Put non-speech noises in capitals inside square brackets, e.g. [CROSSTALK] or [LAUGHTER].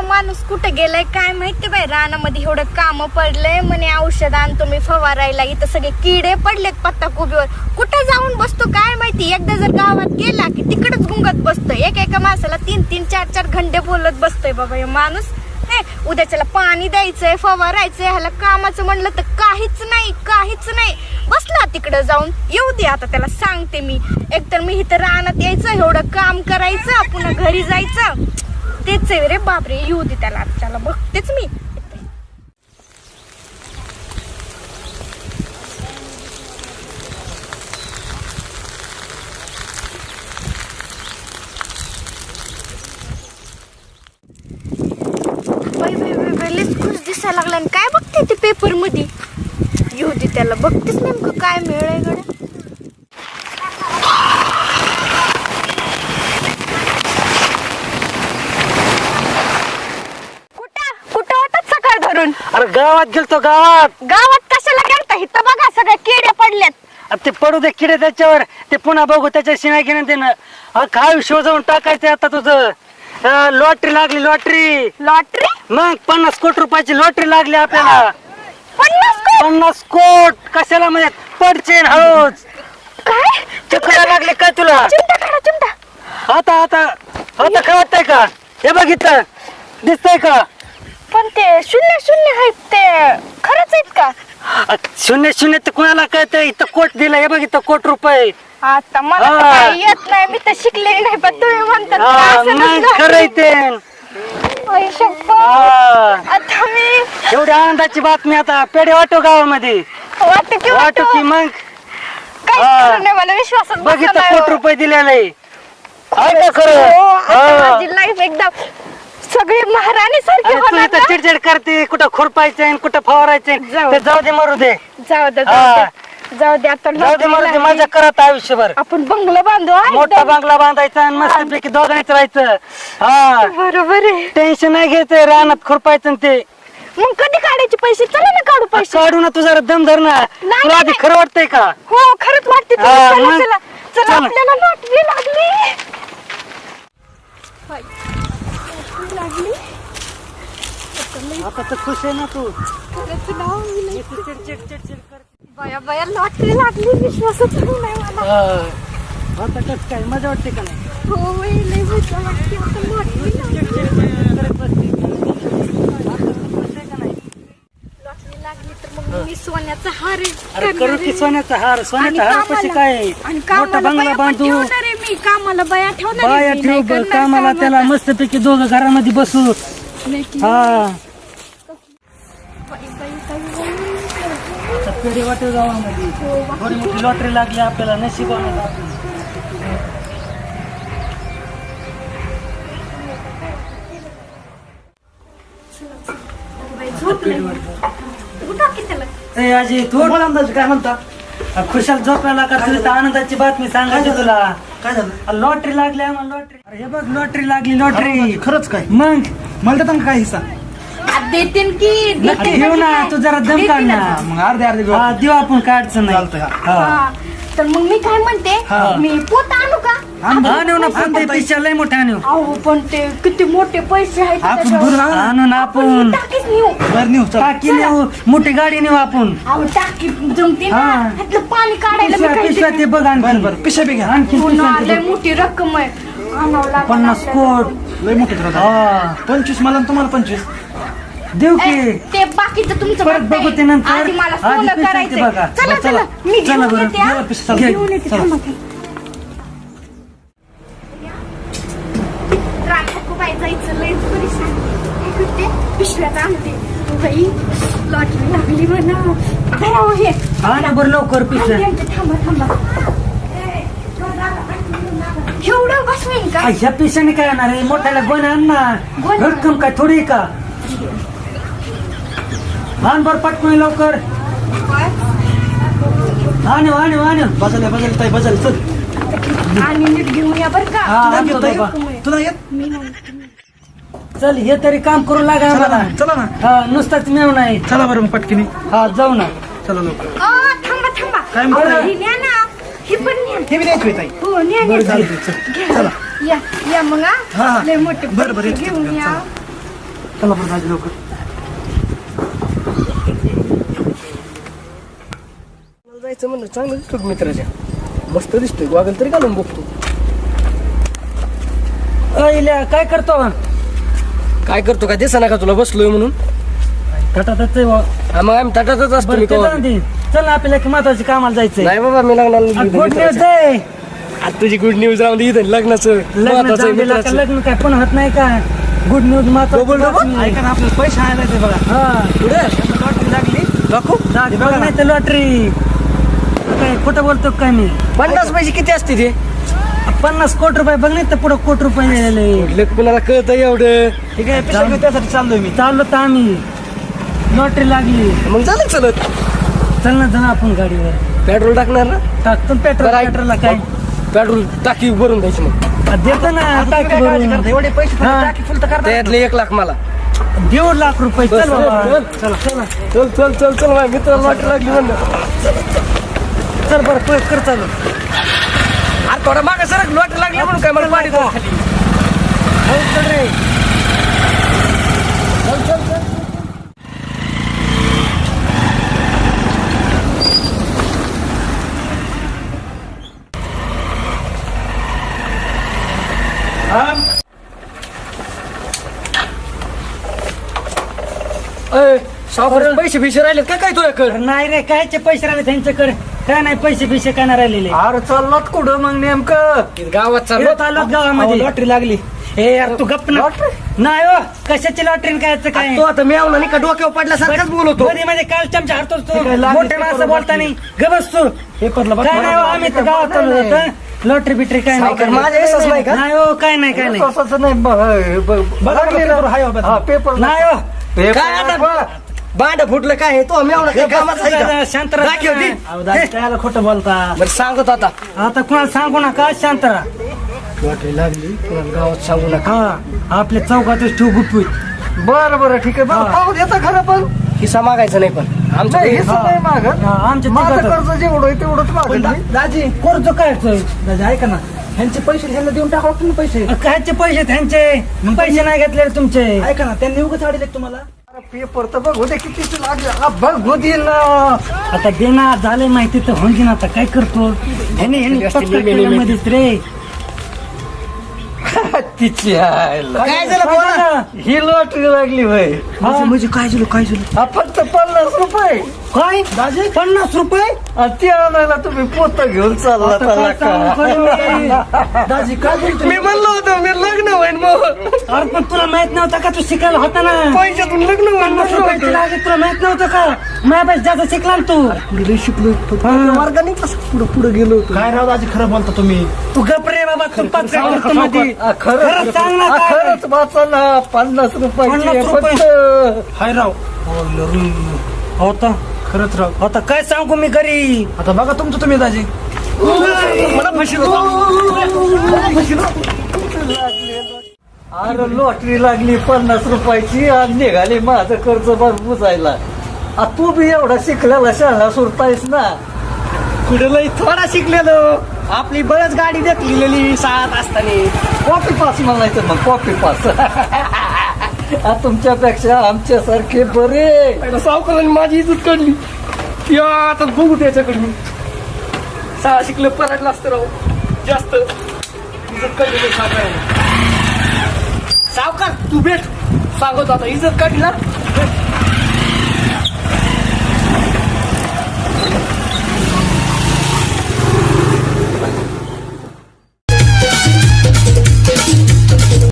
माणूस कुठे गेलाय काय माहिती बाई? रानामध्ये एवढं काम पडलंय म्हणे औषध आणतो मी फवारायला. इथं सगळे किडे पडलेत पत्ता कोबीवर कुठे जाऊन बसतो काय माहिती? एकदा जर गावात गेला की तिकडच गुंगत बसतोय. एक एका माणसाला तीन तीन चार चार घंटे बोलत बसतोय बाबा हे माणूस. हे उद्याच्याला पाणी द्यायचंय फवारायचंय ह्याला कामाचं म्हणलं तर काहीच नाही काहीच नाही. बसला तिकडं जाऊन. येऊ दे आता त्याला सांगते मी. एकतर मी इथं रानात यायचं एवढं काम करायचं पुन्हा घरी जायचं. तेच आहे. रे बापरे येऊ दे त्याला त्याला बघतेच मी. दिसायला लागला. आणि काय बघते ते पेपरमध्ये? येऊ दे त्याला. बघतेच नेमकं काय मिळेल गड्या कुठं कुठं होतात सकाळ धरून अरे गावात गेलतो गावात. गावात कशाला गेलता? इथं बघा सगळे किडे पडलेत. ते पडू दे किडे त्याच्यावर. ते पुन्हा बघू त्याच्या शिवाय घेणं देणं. काय शो जाऊन टाकायचं आता तुझं? लॉटरी लागली लॉटरी. लॉटरी? मग पन्नास कोटी रुपयाची लॉटरी लागली आपल्याला. पन्नास कोटी? पन्नास कोट. कशाला म्हणजे? पडचे हळूच. काय? चक्रा लागले काय तुला? चिमटा काढा चिमटा. आता आता आता काय वाटतंय का? हे बघ इथं. दिसतंय का? पण ते शून्य शून्य आहेत ते खरंच आहेत का अ, शून्य शून्य तर कुणाला कळतंय इथं कोट दिलं हे बघ इथं कोट रुपये आता मला तर हा. काही येत नाही मी तर शिकलेली नाही पण तुम्ही म्हणतात हा, असं मग नसलं. खरंय ते आई शप्पथ. हा. आता मी एवढी आनंदाची बातमी आता पेढे वाटो गावामध्ये वाटत की वाटो की मग काही हा. खरं नाही मला विश्वासच बघ इथं नाही कोट हो. रुपये दिलेले आहे का हो, खरं आता हा. माझी लाईफ एकदम सगळी महाराणी सारखी अरे तू होणार इथं ना. चिडचिड करते कुठं खुरपायचं कुठं फवारायचं जाऊ. ते जाऊ दे मरू दे जाऊ दे हा. जाऊ दे जाऊ दे आता जाऊ दे मरू दे मजा लागली. करत आयुष्यभर आपण बंगला बांधू हा, मोठा एकदम. बांगला बांधायचा आणि मस्तपैकी दोघांच राहायचं हा बरोबर आहे टेन्शन नाही घ्यायचं रानात खुरपायचं आणि ते मग कधी काढायचे पैसे चला ना काढू पैसे काढू ना तू जरा दम धर ना नाही, तुला आधी नाही. खरं वाटतंय का हो खरंच वाटते तुला. हा, चला मग. चला चला चला. आपल्याला लॉटरी लागली बाई, lottery लागली आता तर खुश आहे ना तू चिडचिड चिडचिड. बया बया लॉटरी लागली विश्वासच होत नाही मला हा. आता कसं काय मजा वाटते का नाही हो बाई, लई मजा वाटते आता लॉटरी लागली करत बसते. आता तू खुश आहे का नाही? लॉटरी लागली तर मग मी सोन्याचा हार अरे करणार करू आहे. की सोन्याचा हार आणि सोन्याचा हार कशी कामाला- काय आहे? आणि मोठा कामाला बंगला बाया पण बांधू ठेवणार आहे मी कामाला बाया ठेवणार आहे बाया मी, ठेव नाही ब- करणार कामाला. त्याला मस्तपैकी दोघं घरामध्ये बसू हा पेढे हो, थोडी मोठी लॉटरी लागली आपल्याला. ए आजी तू मला अंदाज काय म्हणता खुशाल झोपायला का तुला आनंदाची बातमी सांगायची तुला काय झालं? लॉटरी लागली आम्हाला लॉटरी. अरे हे बघ लॉटरी लागली लॉटरी. खरंच काय? मग? मला देता का काय हिस्सा आ, देतीन की देतीन घेऊ म्हणजे ना? तू जरा दम काढ ना. मग अर्धे अर्धे घेऊ हा देऊ आपण काय अडचण नाही हा. हा. हा. तर मग मी काय म्हणते हा. मी पोत आणू का आणू ना पण ते पिशा लय मोठे आणू अहो पण ते किती मोठे पैसे आहेत आपण त्याच्यावर. भरून आणू. आणू ना आपण टाकीच नेऊ बरं नेऊ चल टाकी नेऊ मोठी गाडी नेऊ आपण अहो टाकी जमते ना हा. त्यातलं पाणी काढायला मी पिशव्या काही पिशव्या ते बघ आणखी बरं बरं पिशा बी घ्या आणखी हो लय बघ. मोठी रक्कम आहे पन्नास. कोट लय मोठे हा पंचवीस मला आणि तुम्हाला पंचवीस देऊ की ते बाकीचं तुमचं परत. बघू ते नंतर. आधी मला आधी सोनं पिशव्या ते करायचंय बघा. चला बरं, चला चला. मी चला घेऊन बरं. येते हा. चला, पिशव्या घे. घेऊन येते चला. थांबा, थांबा. रानात बाई जायचं लय परेशान काय करते पिशव्यात आणते बाई लॉटरी लागली म्हणा हे हा ना बरं लवकर पिशव्या थांबा थांबा बसवेन का? ह्या पिशाने काय येणार आहे? मोठ्याला गोण आण ना. गोण्या? रक्कम काय थोडी आहे का? आण बर पटकून लवकर. आणू आणू आणू. बजाल बजाल ताई बजाल चल. आणि नीट घेऊन या बर का? हा तुला आणतो येत ताई? बाबा तुला येत? मी नाही चल हे तरी काम करू लागा चला आम्हाला. ना चला ना. हा नुसताच मिळू नाही. चला बरं मग पटकिनी. हा जाऊ ना. चला लवकर. अ, थांबा थांबा. काय म्हणताय? अहो, हे न्या ना. हे पण हे बी द्यायची ताई. हो न्या न्या. बरं चालतंय चल घ्या. चला. या या मग हा, हा हा. लय मोठे बरं, बरं, पैसे येतो, घेऊन येतो, या. चला बरं दाजी लवकर. मला जायचं म्हणलं चांगलं दिसतो मित्राच्या? मस्त दिसतोय गॉगल तरी घालून बघतो. अहिल्या काय करतो काय करतो काय दिसा का तुला बसलोय म्हणून? तटातच हा, मग आम्ही ताटातच असतो मी कवा बी. चल ना आपल्याला महत्वाची कामाला जायचंय. नाही बाबा मी लग्नाला गुड न्यूज आहे. आता तुझी गुड न्यूज राहून दे इथं लग्नाचं. लग्न महत्वाचं आहे जाऊन दिला का मित्राचं. लग्न काय पण होत नाही का? Good news double double? ऐका ना आपल्याला पैसे आणायला बघा. हा. लॉटरी लागली. दाखव. बघ नाही तर लॉटरी. काय खोटं बोलतो काय मी? पन्नास पैसे किती असते ते पन्नास कोटी रुपये बघ नाही तर पुढे कोटी रुपये कुणाला कळतं एवढं? ठीक आहे घेऊन त्यासाठी चाललोय मी. चाललो तर आम्ही. लॉटरी लागली. मग झालं चलत? चल ना जाऊ आपण गाडीवर. पेट्रोल टाकणार ना? टाकतो ना पेट्रोल बरं, ऐक. पेट्रोलला काय पेट्रोल टाकी भरून द्यायची मग. देतो ना टाकी काय काळजी भरून. करता? एवढे पैसे हा. टाकी फुल तर करता त्यातले एक लाख मला. दीड लाख रुपये. बस, चल बाबा. चल, चला. चला चल. चल चल चल माझ्या मित्राला लॉटरी लागली म्हणलं. चल बरं कर चालू. अरे थोडा मागे सर लॉटरी लागली म्हणून काय मला पाणी खाली हो, चल रे अय, सावकार पैसे बिशे राहिले काय काय तुझ्याकडे? नाही रे कायचे पैसे राहिले त्यांच्याकडे? काय नाही पैसे बिशे काय नाही राहिलेले? अरे चाललात कुठं मग नेमकं? गावात चाललो. आलोत गावामध्ये. लॉटरी लागली. ए यार तू गप्प ना. नाही हो कशाची लॉटरी कायचं काय? तो आता मेवला नाही का डोक्यावर पडल्यासारखाच बोलवतो मध्ये मध्ये काल चमचा हरतोस तू काय मोठे माणसं बोलता नाही गबस तू. काय नाही हो, आम्ही तर गावात चालू होतो. लॉटरी बिटरी काय नाही काय माझ्या नाही का? नाही हो काय नाही काय नाही. नाही पेपर ना. हाय बाबा. हा, पेपर नाही हो काय आता बांड फुटलं काय हे? तो कामाचा आहे का? शांत राहा. अहो, खोटं बोलता. बरं सांगतो आता. आता कुणाला सांगू नका शांत राहा लॉटरी लागली कुणाला गावात सांगू नका. हा आपल्या चौकातच ठेवू गुपित बरं बरं ठीक आहे. बरं पाहू देता खरं पण. हिस्सा मागायचा नाही पण. आमचं नाही हे- हेच नाही मागत. हा, आमच्या माझं तिघाचं. कर्ज जेवढं आहे तेवढंच मागत. मी. दाजी कर्ज काय दाजी ऐका ना. ह्यांचे पैसे ह्यांना देऊन टाका तुम्ही पैसे? कायचे पैसे त्यांचे? पैसे नाही घेतले तुमचे. ऐका ना त्यांनी उगाच आडले तुम्हाला? अरे पेपर तर बघ होते किती लागले. बघ होती ना. आता देणार झाले माहिती तर होऊन ना आता. काय करतो? ह्याने ह्याने. केल्यामध्येच रे. तिची आयला. काय झालं बोला. ही लॉटरी लागली हा. म्हणजे काय झालं काय झालं? फक्त पन्नास रुपये. काय? दाजी पन्नास रुपये? ते आणायला तुम्ही पोत घेऊन चालला आता काय मी? दाजी काय बोलतो? मी म्हणलो होतो मी लग्न होईन मग अरे पण तुला माहीत नव्हतं का तू शिकायला होता ना? पैशातून लग्न होईन पन्नास म्हणलो रुपयाची होतो. लागेल तुला माहीत नव्हतं का? माझ्यापेक्षा जास्त शिकला ना तू. पुढे शिकलो. मार्गाने कसं पुढे पुढे गेलो होतो? काय राव दाजी खरं बोलता तुम्ही? तू गप रे बाबा तू करतो मध्ये. आ, खरं खरं सांग ना आ, काय? खरंच वाचा ना पन्नास रुपयाची पन्नास रुपये. फक्त. हाय राव. होता खरंच राव. आता काय सांगू मी घरी? आता बघा तुमचं तुम्ही दाजी. मला अरे लॉटरी लागली पन्नास रुपयाची आणि निघाली माझं कर्ज बघ बुजायला आ, तू बी एवढा शिकलेला शाळा सुरतायस ना. कुठे थोडा शिकलेलो. आपली बरंच गाडी देखलेली शाळात असताना. कॉपी पास म्हणायचं मग कॉपी पास [LAUGHS] आ, तुमच्यापेक्षा आमच्यासारखे बरे. पहिला सावकाराने माझी इज्जत काढली. या आता बघू त्याच्याकडे मी शिकलं पराडलं असतं राव. जास्त इज्जत काढली नाही सावकाराने. सावकार तू भेट. सांगत आता इज्जत काढली ना? भेट.